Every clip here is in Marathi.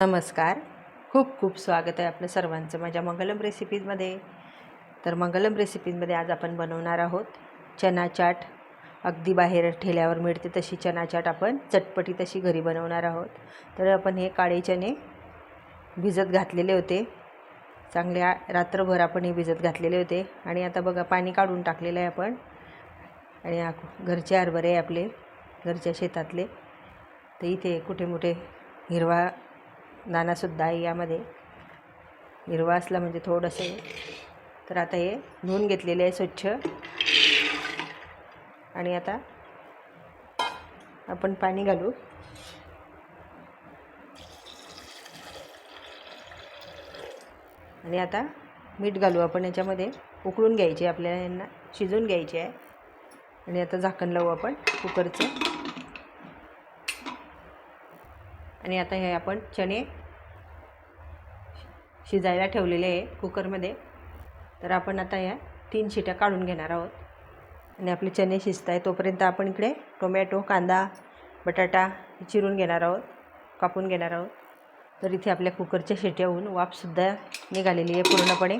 नमस्कार. खूप खूप स्वागत आहे आपलं सर्वांचं माझ्या मंगलम रेसिपीजमध्ये. तर मंगलम रेसिपीजमध्ये आज आपण बनवणार आहोत चना चाट. अगदी बाहेर ठेल्यावर मिळते तशी चना चाट आपण. चटपटी तशी घरी बनवणार आहोत. तर आपण हे काळे चणे भिजत घातलेले होते. चांगले रात्रभर आपण हे भिजत घातलेले होते. आणि आता बघा पाणी काढून टाकलेलं आहे आपण. आणि घरचे हरभरे आहे आपले घरच्या शेतातले. तर इथे कुठे मोठे हिरवा दाणासुद्धा आहे यामध्ये. हिरवा असला म्हणजे थोडंसं. तर आता हे धुवून घेतलेले आहे स्वच्छ. आणि आता आपण पाणी घालू. आणि आता मीठ घालू आपण याच्यामध्ये. उकळून घ्यायचे आपल्याला यांना. शिजवून घ्यायचे आहे. आणि आता झाकण लावू आपण कुकरचं. आणि आता हे आपण चणे शिजायला ठेवलेले आहे कुकरमध्ये. तर आपण आता या तीन शिट्या काढून घेणार आहोत. आणि आपले चणे शिजत आहे तोपर्यंत आपण इकडे टोमॅटो कांदा बटाटा चिरून घेणार आहोत कापून घेणार आहोत. तर इथे आपल्या कुकरच्या शिट्याहून वाफसुद्धा निघालेली आहे पूर्णपणे.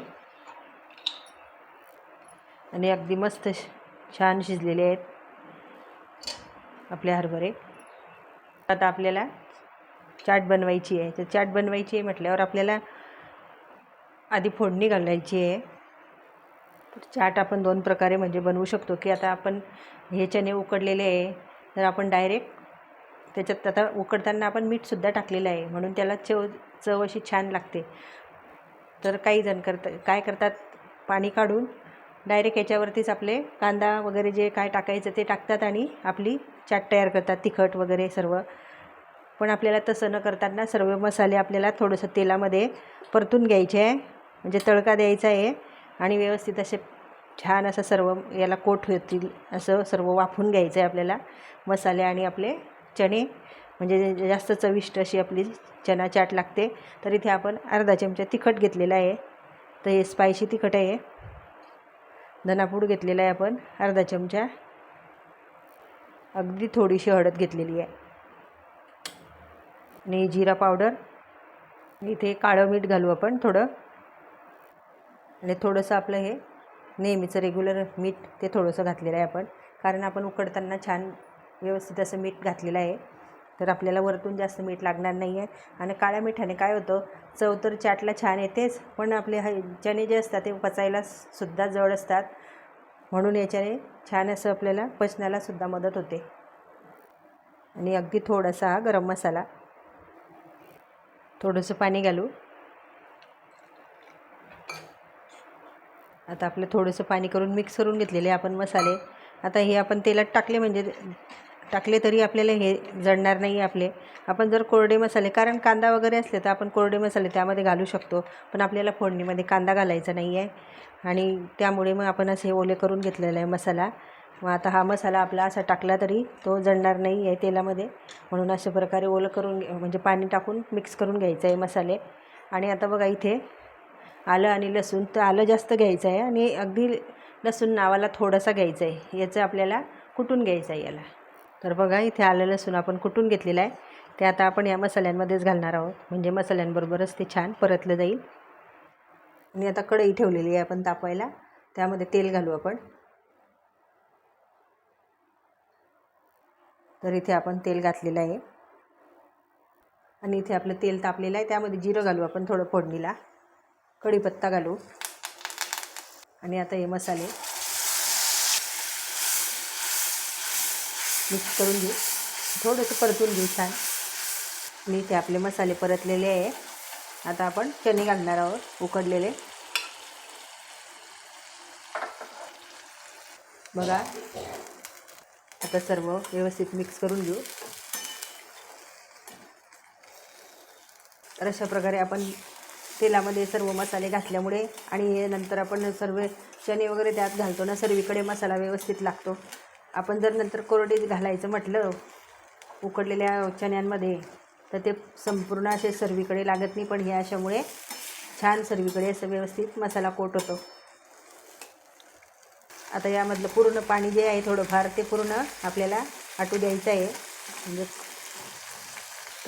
आणि अगदी मस्त छान शिजलेले आहेत आपले हरभरे. आता आपल्याला चाट बनवायची आहे. तर चाट बनवायची आहे म्हटल्यावर आपल्याला आधी फोडणी घालायची आहे. चाट आपण दोन प्रकारे म्हणजे बनवू शकतो की आता आपण हे चणे उकडलेले आहे. तर आपण डायरेक्ट त्याच्यात आता उकडताना आपण मीठसुद्धा टाकलेलं आहे. म्हणून त्याला चव चव अशी छान लागते. तर काही जण करता काय करतात? पाणी काढून डायरेक्ट याच्यावरतीच आपले कांदा वगैरे जे काय टाकायचं ते टाकतात आणि आपली चाट तयार करतात. तिखट वगैरे सर्व. पण आपल्याला तसं न करताना सर्व मसाले आपल्याला थोडंसं तेलामध्ये परतून घ्यायचे आहे. म्हणजे तडका द्यायचा आहे आणि व्यवस्थित असे छान असं सर्व याला कोट होतील असं सर्व वाफून घ्यायचं आहे आपल्याला. मसाले आणि आपले चणे. म्हणजे जास्त चविष्ट अशी आपली चना चाट लागते. तर इथे आपण अर्धा चमचा तिखट घेतलेला आहे. तर हे स्पायसी तिखट आहे. धनापूड घेतलेला आहे आपण. अर्धा चमचा. अगदी थोडीशी हळद घेतलेली आहे. आणि जिरा पावडर. इथे काळं मीठ घालू आपण थोडं. आणि थोडंसं आपलं हे नेहमीचं रेग्युलर मीठ ते थोडंसं घातलेलं आहे आपण. कारण आपण उकडताना छान व्यवस्थित असं मीठ घातलेलं आहे. तर आपल्याला वरतून जास्त मीठ लागणार नाही आहे. आणि काळ्या मिठाने काय होतं चव तर चाटला छान येतेच पण आपले हे चणे जे असतात ते पचायला सुद्धा जड असतात. म्हणून याच्याने छान असं आपल्याला पचण्याला सुद्धा मदत होते. आणि अगदी थोडासा हा गरम मसाला. थोडंसं पाणी घालू. आता आपलं थोडंसं पाणी करून मिक्स करून घेतलेले आपण मसाले. आता हे आपण तेलात टाकले म्हणजे टाकले तरी आपल्याला हे जळणार नाही आपले. आपण जर कोरडे मसाले कारण कांदा वगैरे असले तर आपण कोरडे मसाले त्यामध्ये घालू शकतो पण आपल्याला फोडणीमध्ये कांदा घालायचा नाही आहे. आणि त्यामुळे मग आपण असे ओले करून घेतलेला आहे मसाला. मग आता हा मसाला आपला असा टाकला तरी तो जळणार नाही आहे तेलामध्ये. म्हणून अशा प्रकारे ओलं करून घे- म्हणजे पाणी टाकून मिक्स करून घ्यायचं आहे मसाले. आणि आता बघा इथे आलं आणि लसूण तर आलं जास्त घ्यायचं आहे आणि अगदी लसूण नावाला थोडासा घ्यायचा आहे. याचं आपल्याला कुटून घ्यायचं आहे याला. तर बघा इथे आलं लसूण आपण कुटून घेतलेलं आहे. ते आता आपण या मसाल्यांमध्येच घालणार आहोत. म्हणजे मसाल्यांबरोबरच ते छान परतलं जाईल. आणि आता कढई ठेवलेली आहे आपण तापवायला. त्यामध्ये तेल घालू आपण. तर इथे आपण तेल घातलेलं आहे. आणि इथे आपलं तेल तापलेलं आहे. त्यामध्ये जिरं घालू आपण थोडं फोडणीला. कढीपत्ता घालू. आणि आता हे मसाले मिक्स करून घेऊ. थोडंसं परतून घेऊ छान. मी इथे आपले मसाले परतलेले आहे. आता आपण चणे घालणार आहोत उकडलेले. बघा. आता सर्व व्यवस्थित मिक्स करून घेऊ. तर अशा प्रकारे आपण तेलामध्ये सर्व मसाले घातल्यामुळे आणि नंतर आपण सर्व चणे वगैरे त्यात घालतो ना सर्वीकडे मसाला व्यवस्थित लागतो. आपण जर नंतर कोरडे घालायचं म्हटलं उकडलेल्या चण्यांमध्ये तर ते संपूर्ण असे सर्वीकडे लागत नाही पण हे अशामुळे छान सर्वीकडे असं व्यवस्थित मसाला कोट होतो. आता यामधलं पूर्ण पाणी जे आहे थोडंफार ते पूर्ण आपल्याला आटू द्यायचं आहे. म्हणजे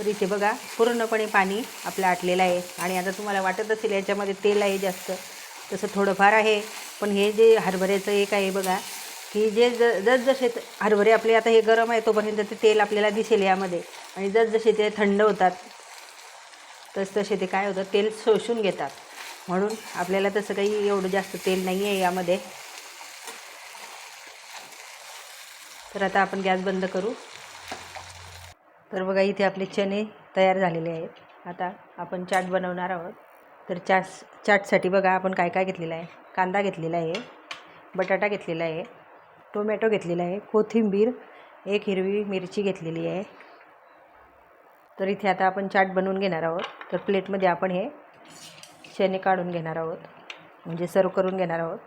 तर इथे बघा पूर्णपणे पाणी आपलं आटलेलं आहे. आणि आता तुम्हाला वाटत असेल याच्यामध्ये तेल आहे जास्त. तसं थोडंफार आहे. पण हे जे हरभऱ्याचं एक आहे बघा की जे ज जसजसे हरभरे आपले आता हे गरम आहे तोपर्यंत ते तेल आपल्याला दिसेल यामध्ये. आणि जसजसे ते थंड होतात तस तसे ते काय होतं तेल शोषून घेतात. म्हणून आपल्याला तसं काही एवढं जास्त तेल नाही आहे यामध्ये. तर आता आपण गॅस बंद करू. तर बघा इथे आपले चणे तयार झालेले आहेत. आता आपण चाट बनवणार आहोत. तर चाट चाटसाठी बघा आपण काय काय घेतलेलं आहे? कांदा घेतलेला आहे बटाटा घेतलेला आहे टोमॅटो घेतलेला आहे कोथिंबीर एक हिरवी मिरची घेतलेली आहे. तर इथे आता आपण चाट बनवून घेणार आहोत. तर प्लेटमध्ये आपण हे चणे काढून घेणार आहोत. म्हणजे सर्व करून घेणार आहोत.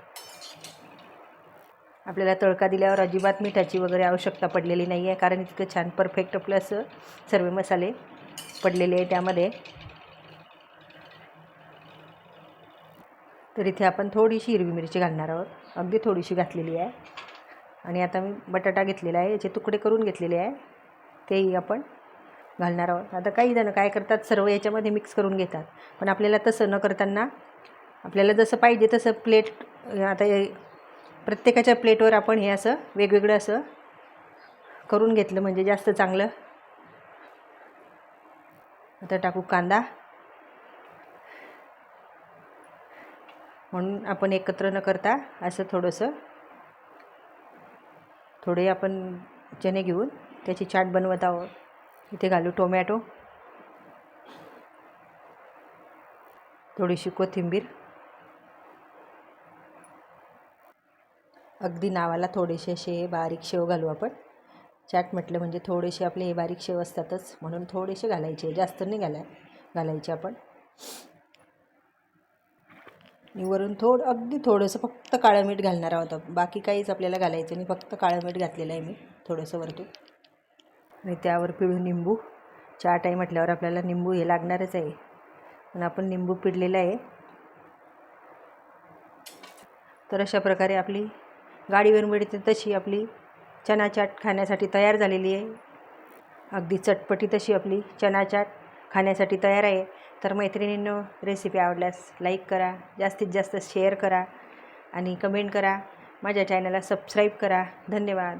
आपल्याला तडका दिल्यावर अजिबात मिठाची वगैरे आवश्यकता पडलेली नाही आहे कारण इतकं छान परफेक्ट प्लस सर्व मसाले पडलेले आहे त्यामध्ये. तर इथे आपण थोडीशी हिरवी मिरची घालणार आहोत. अगदी थोडीशी घातलेली आहे. आणि आता मी बटाटा घेतलेला आहे याचे तुकडे करून घेतलेले आहे. तेही आपण घालणार आहोत. आता काही जणं काय करतात सर्व याच्यामध्ये मिक्स करून घेतात. पण आपल्याला तसं न करताना आपल्याला जसं पाहिजे तसं प्लेट आता हे प्रत्येकाच्या प्लेटवर आपण हे असं वेगवेगळं असं करून घेतलं म्हणजे जास्त चांगलं. आता टाकू कांदा. म्हणून आपण एकत्र न करता असं थोडंसं थोडे आपण चणे घेऊन त्याची चाट बनवत आहोत. इथे घालू टोमॅटो. थोडीशी कोथिंबीर. अगदी नावाला थोडेसे असे बारीक शेव घालू आपण. चाट म्हटलं म्हणजे थोडेसे आपले हे बारीक शेव असतातच म्हणून थोडेसे घालायचे जास्त नाही घालाय घालायचे आपण. वरून थोडं अगदी थोडंसं फक्त काळं मीठ घालणार आहोत बाकी काहीच आपल्याला घालायचं नाही फक्त काळं मीठ घातलेलं आहे मी थोडंसं वरतून. आणि त्यावर पिळू निंबू. चाट आहे म्हटल्यावर आपल्याला निंबू हे लागणारच आहे. पण आपण निंबू पिळलेलं आहे. तर अशा प्रकारे आपली गाडीवर मिळते तशी आपली चना चाट खाण्यासाठी तयार झालेली आहे. अगदी चटपटी तशी आपली चना चाट खाण्यासाठी तयार आहे. तर मैत्रिणींनो रेसिपी आवडल्यास लाईक करा जास्तीत जास्त शेअर करा आणि कमेंट करा. माझ्या चॅनलला सबस्क्राईब करा. धन्यवाद.